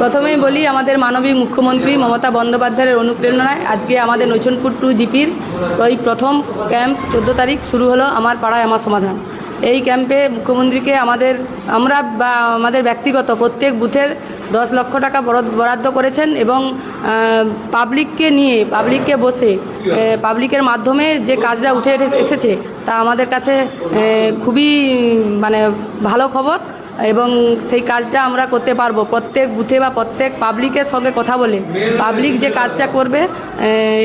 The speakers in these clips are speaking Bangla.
প্রথমেই বলি, আমাদের মানবিক মুখ্যমন্ত্রী মমতা বন্দ্যোপাধ্যায়ের অনুপ্রেরণায় আজকে আমাদের নৈচনপুর টু জিপির ওই প্রথম ক্যাম্প চোদ্দ তারিখ শুরু হলো আমার পাড়ায় আমার সমাধান। এই ক্যাম্পে মুখ্যমন্ত্রীকে আমাদের, আমরা বা আমাদের ব্যক্তিগত প্রত্যেক বুথের দশ লক্ষ টাকা বরাদ- বরাদ্দ করেছেন এবং পাবলিককে নিয়ে পাবলিককে বসে পাবলিকের মাধ্যমে যে কাজটা উঠে এসে- এসেছে, তা আমাদের কাছে খুবই মানে ভালো খবর এবং সেই কাজটা আমরা করতে পারব। প্রত্যেক বুথে বা প্রত্যেক পাবলিকের সঙ্গে কথা বলে পাবলিক যে কাজটা করবে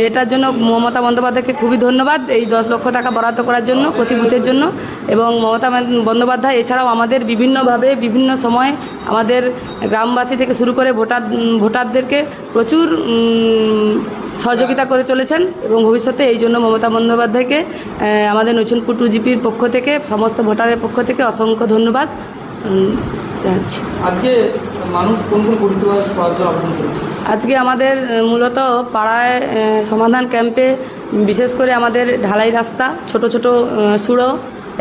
এটার জন্য মমতা বন্দ্যোপাধ্যায়কে খুবই ধন্যবাদ এই দশ লক্ষ টাকা বরাদ্দ করার জন্য, প্রতি বুথের জন্য এবং মমতা বন্দ্যোপাধ্যায় এছাড়াও আমাদের বিভিন্নভাবে, বিভিন্ন সময় আমাদের গ্রামবাসী থেকে শুরু করে ভোটার ভোটারদেরকে প্রচুর সহযোগিতা করে চলেছেন এবং ভবিষ্যতে এই জন্য মমতা বন্দ্যোপাধ্যায়কে আমাদের নতুনপুর টু জিপির পক্ষ থেকে সমস্ত ভোটারের পক্ষ থেকে অসংখ্য ধন্যবাদ। জানাচ্ছি। আজকে মানুষ কোন কোন পরিষেবা পাওয়ার জন্য আবেদন করেছে? আজকে আমাদের মূলত পাড়ায় সমাধান ক্যাম্পে বিশেষ করে আমাদের ঢালাই রাস্তা ছোট ছোট সুড়ো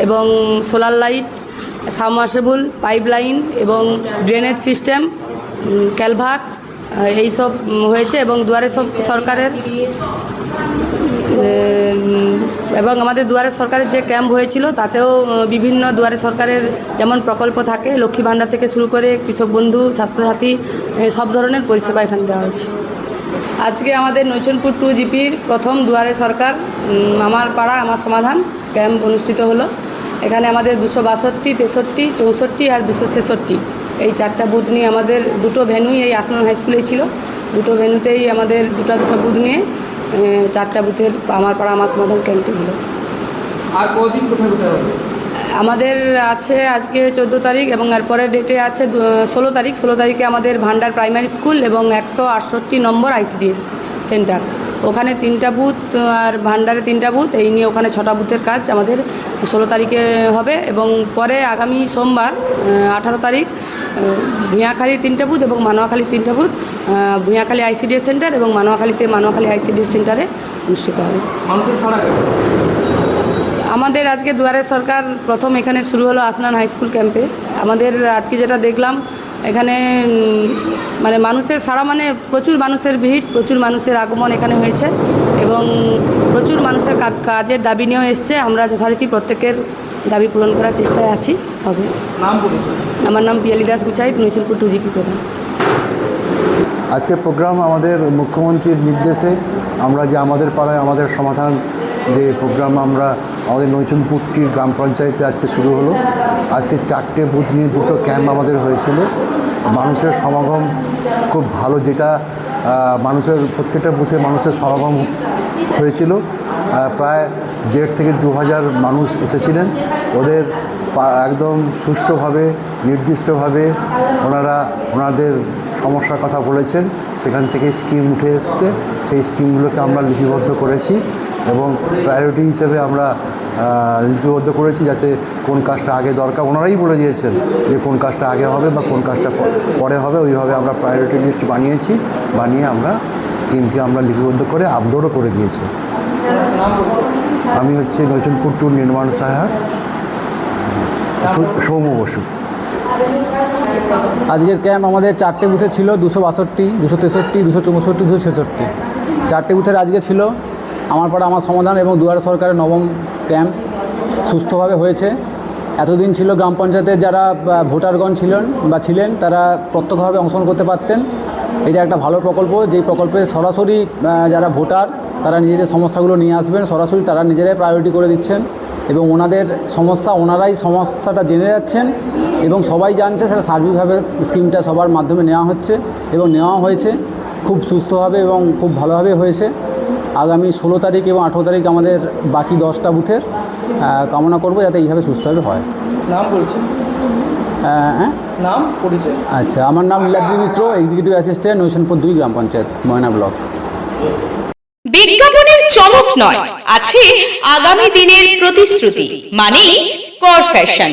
এবং solar light submersible pipe line এবং ড্রেনেজ সিস্টেম ক্যালভার্ট এইসব হয়েছে এবং দুয়ারে সরকারের এবং আমাদের দুয়ারে সরকারের যে ক্যাম্প হয়েছিল, তাতেও বিভিন্ন দুয়ারে সরকারের যেমন প্রকল্প থাকে, লক্ষ্মী ভাণ্ডার থেকে শুরু করে কৃষক বন্ধু, স্বাস্থ্যসাথী সব ধরনের পরিষেবা এখানে দেওয়া হয়েছে। আজকে আমাদের নৈচনপুর টু জিপির প্রথম দুয়ারে সরকার আমার পাড়া, আমার সমাধান ক্যাম্প অনুষ্ঠিত হলো। এখানে আমাদের দুশো বাষট্টি, তেষট্টি, চৌষট্টি আর দুশো ছেষট্টি। এই চারটা বুথ নিয়ে আমাদের দুটো ভেনুই এই আসনান হাই স্কুলেই ছিল। দুটো ভেনুতেই আমাদের দুটো দুটো বুথ নিয়ে চারটা বুথের আমার পাড়া আমার সমাধান ক্যাম্পটি হলো। আর কদিন কোথায় কোথায় হবে? আমাদের আছে আজকে চোদ্দ তারিখ এবং এরপরের ডেটে আছে ষোলো তারিখ। ষোলো তারিখে আমাদের ভান্ডার প্রাইমারি স্কুল এবং একশো আটষট্টি নম্বর আইসিডিএস সেন্টার ওখানে তিনটা বুথ আর ভান্ডারে তিনটা বুথ এই নিয়ে ওখানে ছটা বুথের কাজ আমাদের ষোলো তারিখে হবে এবং পরে আগামী সোমবার আঠারো তারিখ ভূঁয়াখালীর তিনটা বুথ এবং মানোয়াখালীর তিনটা বুথ ভূঁয়াখালী আইসিডিএস সেন্টার এবং মানোয়াখালীতে মানোয়াখালী আইসিডিএস সেন্টারে অনুষ্ঠিত হবে। আমাদের আজকে দুয়ারে সরকার প্রথম এখানে শুরু হলো আসনান হাই স্কুল ক্যাম্পে। আমাদের আজকে যেটা দেখলাম এখানে মানে মানুষের সারা মানে প্রচুর মানুষের ভিড় প্রচুর মানুষের আগমন এখানে হয়েছে এবং প্রচুর মানুষের কাজের দাবি নিয়েও এসছে। আমরা যথারীতি প্রত্যেকের দাবি পূরণ করার চেষ্টায় আছি। হবে আমার নাম পিয়ালি দাস গুচাইত নৈচনপুর টু জিপি প্রধান। আজকে প্রোগ্রাম আমাদের মুখ্যমন্ত্রীর নির্দেশে আমরা যে আমাদের পাড়ায় আমাদের সমাধান যে প্রোগ্রাম আমরা আমাদের নৈচনপুরটি গ্রাম পঞ্চায়েতে আজকে শুরু হলো। আজকে চারটে বুথ নিয়ে দুটো ক্যাম্প আমাদের হয়েছিল। মানুষের সমাগম খুব ভালো যেটা মানুষের প্রত্যেকটা বুথে মানুষের সমাগম হয়েছিল। প্রায় দেড় থেকে দু হাজার মানুষ এসেছিলেন। ওদের একদম সুষ্ঠুভাবে, নির্দিষ্টভাবে ওনারা ওনাদের সমস্যার কথা বলেছেন। সেখান থেকে স্কিম উঠে এসছে। সেই স্কিমগুলোকে আমরা লিপিবদ্ধ করেছি এবং প্রায়োরিটি হিসেবে আমরা লিপিবদ্ধ করেছি যাতে কোন কাজটা আগে দরকার। ওনারাই বলে দিয়েছেন যে কোন কাজটা আগে হবে বা কোন কাজটা পরে হবে, ওইভাবে আমরা প্রায়োরিটি লিস্ট বানিয়েছি, বানিয়ে আমরা স্কিমকে আমরা লিপিবদ্ধ করে আপলোডও করে দিয়েছি। আমি হচ্ছে নৈচনপুর টু নির্মাণ সহায়ক। সৌ- সৌম্য বসু। আজকের ক্যাম্প আমাদের চারটে বুথে ছিল দুশো বাষট্টি, দুশো তেষট্টি, দুশো চৌষট্টি, দুশো ছেষট্টি। চারটে বুথের আজকে ছিল আমার পাড়া আমার সমাধান এবং দুয়ারে সরকারের নবম ক্যাম্প সুস্থভাবে হয়েছে। এতদিন ছিল গ্রাম পঞ্চায়েতের যারা ভোটারগণ ছিলেন বা ছিলেন, তারা প্রত্যক্ষভাবে অংশগ্রহণ করতে পারতেন। এটা একটা ভালো প্রকল্প, যেই প্রকল্পে সরাসরি যারা ভোটার, তারা নিজেদের সমস্যাগুলো নিয়ে আসবেন। সরাসরি তারা নিজেরাই প্রায়োরিটি করে দিচ্ছেন এবং ওনাদের সমস্যা, ওনারাই সমস্যাটা জেনে যাচ্ছেন এবং সবাই জানছে সেটা সার্বিকভাবে স্কিমটা সবার মাধ্যমে নেওয়া হচ্ছে এবং নেওয়া হয়েছে। খুব সুস্থভাবে এবং খুব ভালোভাবে হয়েছে। আগামী ষোলো তারিখ এবং আঠেরো তারিখ আমাদের বাকি দশটা বুথের কামনা করব যাতে এইভাবে সুস্থভাবে হয়। নাম পরিচয়? হ্যাঁ? নাম পরিচয়? আচ্ছা আমার নাম লীলাদ্রি মিত্র এক্সিকিউটিভ অ্যাসিস্ট্যান্ট নৈশনপুর দুই গ্রাম পঞ্চায়েত ময়না ব্লক। বিজ্ঞাপনের চমক নয় আছে আগামী দিনের প্রতিশ্রুতি মানে কর ফ্যাশন